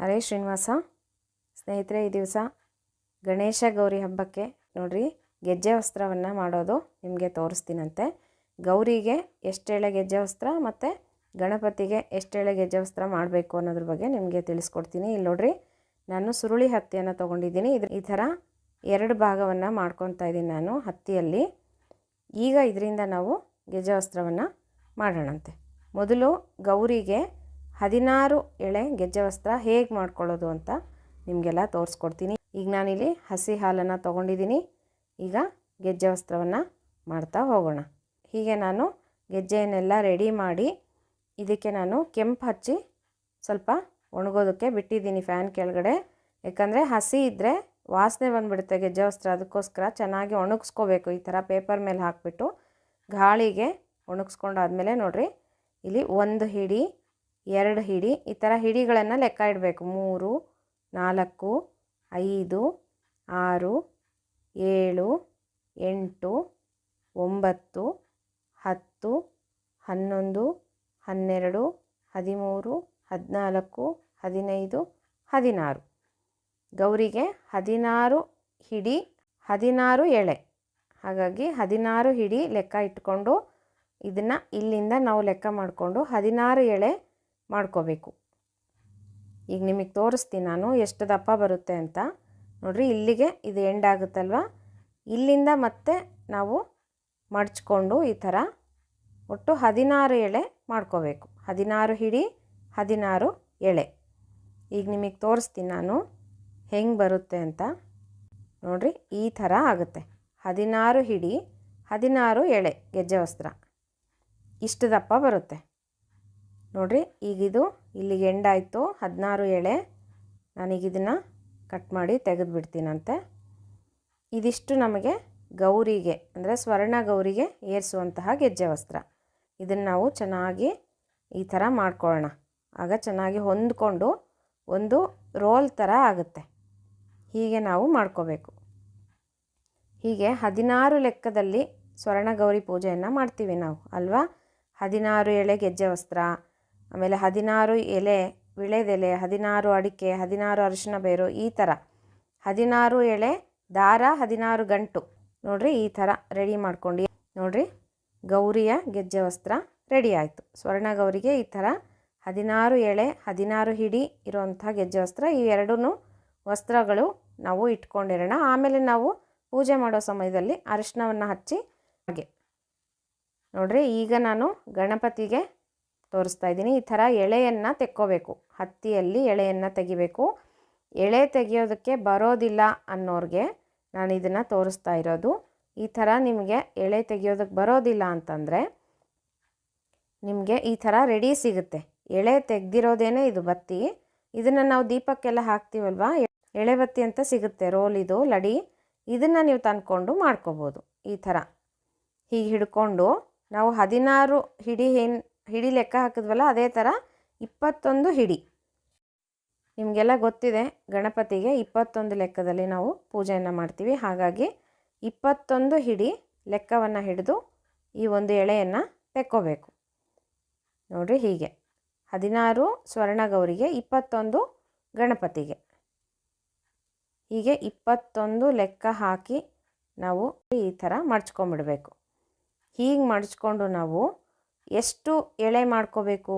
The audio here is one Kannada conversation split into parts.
ಹರೇ ಶ್ರೀನಿವಾಸ. ಸ್ನೇಹಿತರೆ, ಈ ದಿವಸ ಗಣೇಶ ಗೌರಿ ಹಬ್ಬಕ್ಕೆ ನೋಡಿರಿ, ಗೆಜ್ಜೆ ವಸ್ತ್ರವನ್ನು ಮಾಡೋದು ನಿಮಗೆ ತೋರಿಸ್ತೀನಂತೆ. ಗೌರಿಗೆ ಎಷ್ಟೇಳೆ ಗೆಜ್ಜೆ ವಸ್ತ್ರ ಮತ್ತು ಗಣಪತಿಗೆ ಎಷ್ಟೇಳೆ ಗೆಜ್ಜೆ ವಸ್ತ್ರ ಮಾಡಬೇಕು ಅನ್ನೋದ್ರ ಬಗ್ಗೆ ನಿಮಗೆ ತಿಳಿಸ್ಕೊಡ್ತೀನಿ. ಇಲ್ಲಿ ನೋಡ್ರಿ, ನಾನು ಸುರುಳಿ ಹತ್ತಿಯನ್ನು ತೊಗೊಂಡಿದ್ದೀನಿ. ಇದು ಈ ಥರ ಎರಡು ಭಾಗವನ್ನು ಮಾಡ್ಕೊತಾ ಇದ್ದೀನಿ ನಾನು ಹತ್ತಿಯಲ್ಲಿ. ಈಗ ಇದರಿಂದ ನಾವು ಗೆಜ್ಜೆ ವಸ್ತ್ರವನ್ನು ಮಾಡೋಣಂತೆ. ಮೊದಲು ಗೌರಿಗೆ ಹದಿನಾರು ಎಳೆ ಗೆಜ್ಜೆ ವಸ್ತ್ರ ಹೇಗೆ ಮಾಡ್ಕೊಳ್ಳೋದು ಅಂತ ನಿಮಗೆಲ್ಲ ತೋರಿಸ್ಕೊಡ್ತೀನಿ. ಈಗ ನಾನಿಲ್ಲಿ ಹಸಿ ಹಾಲನ್ನು ತೊಗೊಂಡಿದ್ದೀನಿ. ಈಗ ಗೆಜ್ಜೆ ವಸ್ತ್ರವನ್ನು ಮಾಡ್ತಾ ಹೋಗೋಣ. ಹೀಗೆ ನಾನು ಗೆಜ್ಜೆಯನ್ನೆಲ್ಲ ರೆಡಿ ಮಾಡಿ ಇದಕ್ಕೆ ನಾನು ಕೆಂಪು ಹಚ್ಚಿ ಸ್ವಲ್ಪ ಒಣಗೋದಕ್ಕೆ ಬಿಟ್ಟಿದ್ದೀನಿ ಫ್ಯಾನ್ ಕೆಳಗಡೆ. ಯಾಕಂದರೆ ಹಸಿ ಇದ್ದರೆ ವಾಸನೆ ಬಂದುಬಿಡುತ್ತೆ ಗೆಜ್ಜೆ ವಸ್ತ್ರ. ಅದಕ್ಕೋಸ್ಕರ ಚೆನ್ನಾಗಿ ಒಣಗಿಸ್ಕೋಬೇಕು. ಈ ಥರ ಪೇಪರ್ ಮೇಲೆ ಹಾಕಿಬಿಟ್ಟು ಗಾಳಿಗೆ ಒಣಗಿಸ್ಕೊಂಡಾದ್ಮೇಲೆ ನೋಡಿರಿ, ಇಲ್ಲಿ ಒಂದು ಹಿಡಿ ಎರಡು ಹಿಡಿ, ಈ ಥರ ಹಿಡಿಗಳನ್ನು ಲೆಕ್ಕ ಇಡಬೇಕು. ಮೂರು, ನಾಲ್ಕು, ಐದು, ಆರು, ಏಳು, ಎಂಟು, ಒಂಬತ್ತು, ಹತ್ತು, ಹನ್ನೊಂದು, ಹನ್ನೆರಡು, ಹದಿಮೂರು, ಹದಿನಾಲ್ಕು, ಹದಿನೈದು, ಹದಿನಾರು. ಗೌರಿಗೆ ಹದಿನಾರು ಹಿಡಿ, ಹದಿನಾರು ಎಳೆ. ಹಾಗಾಗಿ ಹದಿನಾರು ಹಿಡಿ ಲೆಕ್ಕ ಇಟ್ಕೊಂಡು ಇದನ್ನು ಇಲ್ಲಿಂದ ನಾವು ಲೆಕ್ಕ ಮಾಡಿಕೊಂಡು ಹದಿನಾರು ಎಳೆ ಮಾಡ್ಕೋಬೇಕು. ಈಗ ನಿಮಗೆ ತೋರಿಸ್ತೀನಿ ನಾನು ಎಷ್ಟು ದಪ್ಪ ಬರುತ್ತೆ ಅಂತ. ನೋಡಿರಿ, ಇಲ್ಲಿಗೆ ಇದು ಎಂಡ್ ಆಗುತ್ತಲ್ವ? ಇಲ್ಲಿಂದ ಮತ್ತೆ ನಾವು ಮಡ್ಚ್ಕೊಂಡು ಈ ಥರ ಒಟ್ಟು ಹದಿನಾರು ಎಳೆ ಮಾಡ್ಕೋಬೇಕು. ಹದಿನಾರು ಹಿಡಿ ಹದಿನಾರು ಎಳೆ. ಈಗ ನಿಮಗೆ ತೋರಿಸ್ತೀನಿ ನಾನು ಹೆಂಗೆ ಬರುತ್ತೆ ಅಂತ. ನೋಡಿರಿ, ಈ ಥರ ಆಗುತ್ತೆ. ಹದಿನಾರು ಹಿಡಿ ಹದಿನಾರು ಎಳೆ ಗೆಜ್ಜೆ ವಸ್ತ್ರ. ಇಷ್ಟು ದಪ್ಪ ಬರುತ್ತೆ. ನೋಡಿರಿ ಈಗಿದು ಇಲ್ಲಿಗೆ ಎಂಡಾಯಿತು ಹದಿನಾರು ಎಳೆ. ನಾನೀಗ ಇದನ್ನು ಕಟ್ ಮಾಡಿ ತೆಗೆದು ಬಿಡ್ತೀನಂತೆ ಇದಿಷ್ಟು ನಮಗೆ ಗೌರಿಗೆ, ಅಂದರೆ ಸ್ವರ್ಣ ಗೌರಿಗೆ ಏರಿಸುವಂತಹ ಗೆಜ್ಜೆ ವಸ್ತ್ರ ಇದನ್ನು ನಾವು ಚೆನ್ನಾಗಿ ಈ ಥರ ಮಾಡ್ಕೊಳ್ಳೋಣ. ಆಗ ಚೆನ್ನಾಗಿ ಹೊಂದ್ಕೊಂಡು ಒಂದು ರೋಲ್ ಥರ ಆಗುತ್ತೆ. ಹೀಗೆ ನಾವು ಮಾಡ್ಕೋಬೇಕು. ಹೀಗೆ ಹದಿನಾರು ಲೆಕ್ಕದಲ್ಲಿ ಸ್ವರ್ಣ ಗೌರಿ ಪೂಜೆಯನ್ನು ಮಾಡ್ತೀವಿ ನಾವು, ಅಲ್ವಾ? ಹದಿನಾರು ಎಳೆ ಗೆಜ್ಜೆ ವಸ್ತ್ರ ಆಮೇಲೆ ಹದಿನಾರು ಎಲೆ ವಿಳೆದೆಲೆ ಹದಿನಾರು ಅಡಿಕೆ, ಹದಿನಾರು ಅರಿಶಿನ ಬೇರು, ಈ ಥರ. ಹದಿನಾರು ಎಳೆ ದಾರ, ಹದಿನಾರು ಗಂಟು. ನೋಡಿರಿ ಈ ಥರ ರೆಡಿ ಮಾಡ್ಕೊಂಡು. ನೋಡಿರಿ, ಗೌರಿಯ ಗೆಜ್ಜೆ ವಸ್ತ್ರ ರೆಡಿ ಆಯಿತು. ಸ್ವರ್ಣ ಗೌರಿಗೆ ಈ ಥರ ಹದಿನಾರು ಎಳೆ, ಹದಿನಾರು ಹಿಡಿ ಇರುವಂಥ ಗೆಜ್ಜೆ ವಸ್ತ್ರ, ಈ ಎರಡೂ ವಸ್ತ್ರಗಳು ನಾವು ಇಟ್ಕೊಂಡಿರೋಣ. ಆಮೇಲೆ ನಾವು ಪೂಜೆ ಮಾಡೋ ಸಮಯದಲ್ಲಿ ಅರಿಶಿನವನ್ನು ಹಚ್ಚಿ ಹಾಗೆ. ನೋಡಿರಿ, ಈಗ ನಾನು ಗಣಪತಿಗೆ ತೋರಿಸ್ತಾ ಇದ್ದೀನಿ. ಈ ಥರ ಎಳೆಯನ್ನು ತೆಕ್ಕೋಬೇಕು. ಹತ್ತಿಯಲ್ಲಿ ಎಳೆಯನ್ನು ತೆಗಿಬೇಕು. ಎಳೆ ತೆಗಿಯೋದಕ್ಕೆ ಬರೋದಿಲ್ಲ ಅನ್ನೋರಿಗೆ ನಾನು ಇದನ್ನು ತೋರಿಸ್ತಾ ಇರೋದು. ಈ ಥರ ನಿಮಗೆ ಎಳೆ ತೆಗಿಯೋದಕ್ಕೆ ಬರೋದಿಲ್ಲ ಅಂತಂದರೆ ನಿಮಗೆ ಈ ಥರ ರೆಡಿ ಸಿಗುತ್ತೆ. ಎಳೆ ತೆಗ್ದಿರೋದೇನೆ ಇದು ಬತ್ತಿ. ಇದನ್ನು ನಾವು ದೀಪಕ್ಕೆಲ್ಲ ಹಾಕ್ತೀವಲ್ವ? ಎಳೆ ಬತ್ತಿ ಅಂತ ಸಿಗುತ್ತೆ. ರೋಲ್ ಇದು, ಲಡಿ. ಇದನ್ನು ನೀವು ತಂದ್ಕೊಂಡು ಮಾಡ್ಕೋಬೋದು. ಈ ಥರ. ಹೀಗೆ ಹಿಡ್ಕೊಂಡು ನಾವು ಹದಿನಾರು ಹಿಡಿ ಏನು ಹಿಡಿ ಲೆಕ್ಕ ಹಾಕಿದ್ವಲ್ಲ, ಅದೇ ಥರ ಇಪ್ಪತ್ತೊಂದು ಹಿಡಿ. ನಿಮಗೆಲ್ಲ ಗೊತ್ತಿದೆ, ಗಣಪತಿಗೆ ಇಪ್ಪತ್ತೊಂದು ಲೆಕ್ಕದಲ್ಲಿ ನಾವು ಪೂಜೆಯನ್ನು ಮಾಡ್ತೀವಿ. ಹಾಗಾಗಿ ಇಪ್ಪತ್ತೊಂದು ಹಿಡಿ ಲೆಕ್ಕವನ್ನು ಹಿಡಿದು ಈ ಒಂದು ಎಳೆಯನ್ನು ತೆಕ್ಕೋಬೇಕು. ನೋಡಿರಿ ಹೀಗೆ. ಹದಿನಾರು ಸ್ವರ್ಣಗೌರಿಗೆ ಇಪ್ಪತ್ತೊಂದು ಗಣಪತಿಗೆ. ಹೀಗೆ ಇಪ್ಪತ್ತೊಂದು ಲೆಕ್ಕ ಹಾಕಿ ನಾವು ಈ ಥರ ಮಡ್ಚ್ಕೊಂಬಿಡಬೇಕು ಹೀಗೆ ಮಡ್ಚ್ಕೊಂಡು ನಾವು ಎಷ್ಟು ಎಳೆ ಮಾಡ್ಕೋಬೇಕು?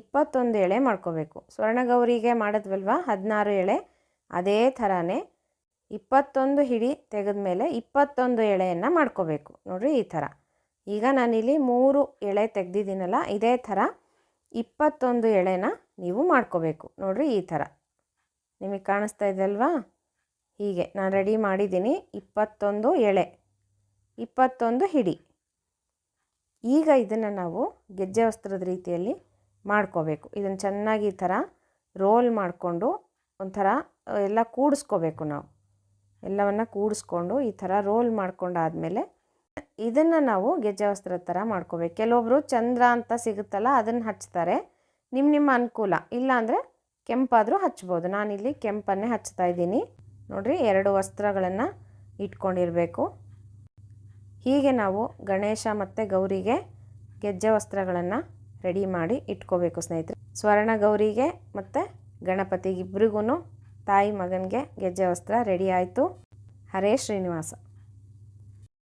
ಇಪ್ಪತ್ತೊಂದು ಎಳೆ ಮಾಡ್ಕೋಬೇಕು. ಸ್ವರ್ಣಗೌರಿಗೆ ಮಾಡಿದ್ವಲ್ವ? ಹದಿನಾರು ಎಳೆ. ಅದೇ ಥರನೇ ಇಪ್ಪತ್ತೊಂದು ಹಿಡಿ ತೆಗೆದ ಮೇಲೆ ಇಪ್ಪತ್ತೊಂದು ಎಳೆಯನ್ನು ಮಾಡ್ಕೋಬೇಕು. ನೋಡಿರಿ ಈ ಥರ. ಈಗ ನಾನಿಲ್ಲಿ ಮೂರು ಎಳೆ ತೆಗೆದಿದ್ದೀನಲ್ಲ, ಇದೇ ಥರ ಇಪ್ಪತ್ತೊಂದು ಎಳೆನ ನೀವು ಮಾಡ್ಕೋಬೇಕು. ನೋಡಿರಿ ಈ ಥರ. ನಿಮಗೆ ಕಾಣಿಸ್ತಾ ಇದೆ ಅಲ್ವಾ ಹೀಗೆ, ನಾನು ರೆಡಿ ಮಾಡಿದ್ದೀನಿ ಇಪ್ಪತ್ತೊಂದು ಎಳೆ. ಇಪ್ಪತ್ತೊಂದು ಹಿಡಿ. ಈಗ ಇದನ್ನು ನಾವು ಗೆಜ್ಜೆ ವಸ್ತ್ರದ ರೀತಿಯಲ್ಲಿ ಮಾಡ್ಕೋಬೇಕು. ಇದನ್ನು ಚೆನ್ನಾಗಿ ಈ ಥರ ರೋಲ್ ಮಾಡಿಕೊಂಡು ಒಂಥರ, ಎಲ್ಲ ಕೂಡಿಸ್ಕೋಬೇಕು ನಾವು. ಎಲ್ಲವನ್ನು ಕೂಡಿಸ್ಕೊಂಡು ಈ ಥರ ರೋಲ್ ಮಾಡ್ಕೊಂಡಾದಮೇಲೆ ಇದನ್ನು ನಾವು ಗೆಜ್ಜೆ ವಸ್ತ್ರದ ಥರ ಮಾಡ್ಕೋಬೇಕು. ಕೆಲವೊಬ್ಬರು ಚಂದ್ರ ಅಂತ ಸಿಗುತ್ತಲ್ಲ, ಅದನ್ನು ಹಚ್ತಾರೆ. ನಿಮ್ಮ ನಿಮ್ಮ ಅನುಕೂಲ. ಇಲ್ಲಾಂದರೆ ಕೆಂಪಾದರೂ ಹಚ್ಬೋದು. ನಾನಿಲ್ಲಿ ಕೆಂಪನ್ನೇ ಹಚ್ತಾ ಇದ್ದೀನಿ. ನೋಡಿರಿ, ಎರಡು ವಸ್ತ್ರಗಳನ್ನು ಇಟ್ಕೊಂಡಿರಬೇಕು. ಹೀಗೆ ನಾವು ಗಣೇಶ ಮತ್ತು ಗೌರಿಗೆ ಗೆಜ್ಜೆ ವಸ್ತ್ರಗಳನ್ನು ರೆಡಿ ಮಾಡಿ ಇಟ್ಕೋಬೇಕು ಸ್ನೇಹಿತರೆ. ಸ್ವರ್ಣ ಗೌರಿಗೆ ಮತ್ತು ಗಣಪತಿಗಿಬ್ರಿಗೂ ತಾಯಿ ಮಗನಿಗೆ ಗೆಜ್ಜೆ ವಸ್ತ್ರ ರೆಡಿ ಆಯಿತು. ಹರೇ ಶ್ರೀನಿವಾಸ.